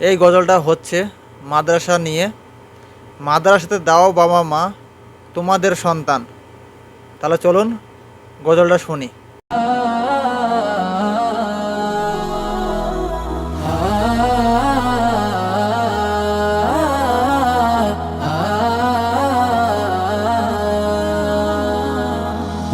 এই গজলটা হচ্ছে মাদ্রাসা নিয়ে। মাদ্রাসাতে দাও বাবা মা, তোমাদের সন্তান। তাহলে চলুন গজলটা শুনি।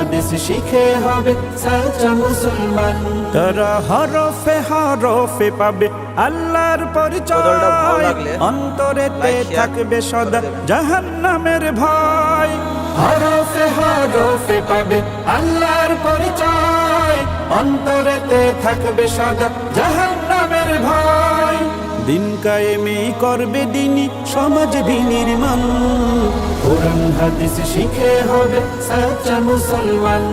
হাদিস শিখে হবে সাচ্চা মুসলমান। তারা হরফে হরফে পাবে আল্লাহর পরিচয়। অন্তরেতে থাকবে সদা। জাহান্নামের ভয়। হরফে হরফে পাবে আল্লাহর পরিচয়। অন্তরেতে থাকবে সদা জাহান্নামের ভয়। দিন কায়েমে করবে দিনই সমাজ বিনির্মাণ। কোরআন, হাদিস শিখে হবে সাচ্চা মুসলমান।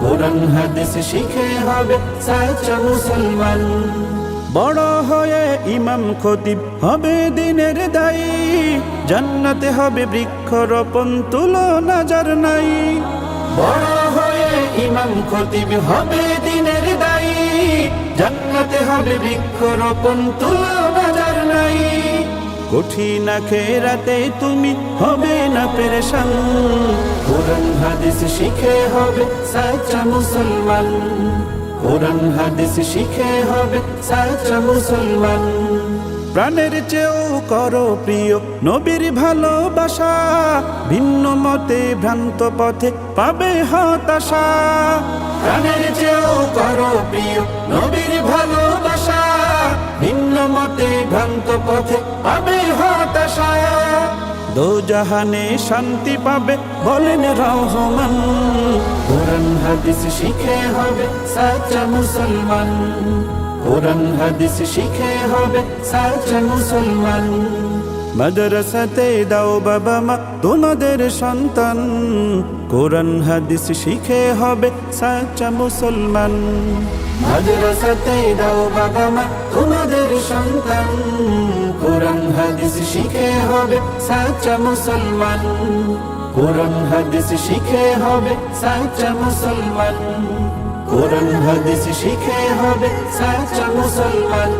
কোরআন, হাদিস শিখে হবে সাচ্চা মুসলমান। বড় হয়ে ইমাম খতিব হবে দিনের দায়ী। জান্নাতে হবে বৃক্ষরোপণ তুলো নাজার নাই। বড় হয়ে ইমাম খতিব হবে দায়ী জান্নাতে হবে বৃক্ষরোপণ তুলো নাজার নাই। কঠিন খেরাতে তুমি হবে না পেরেশান। কোরআন, হাদিস শিখে হবে সাচ্চা মুসলমান। কোরআন, হাদিস শিখে হবে সাচ্চা মুসলমান। প্রাণের চেয়েও করো প্রিয় নবীর ভালোবাসা। ভিন্ন মতে ভ্রান্ত পথে পাবে হতাশা। প্রাণের চেয়েও করো পথে পাবে দো জাহানে শান্তি পাবে, বলেন রহমান। কোরআন, হাদিস শিখে হবে সাচ্চা মুসলমান। কোরআন, হাদিস শিখে হবে সাচ্চা মুসলমান। মাদ্রাসাতে দাও বাবা মা, তোমাদের সন্তান। কোরআন, হাদিস শিখে হবে সাচ্চা মুসলমান। মাদ্রাসাতে দাও বাবা মা, তোমাদের সন্তান। কোরআন হাদিস শিখে হবে সাচ্চা মুসলমান। কোরআন হাদিস শিখে হবে সাচ্চা মুসলমান। কোরআন হাদিস শিখে হবে সাচ্চা মুসলমান।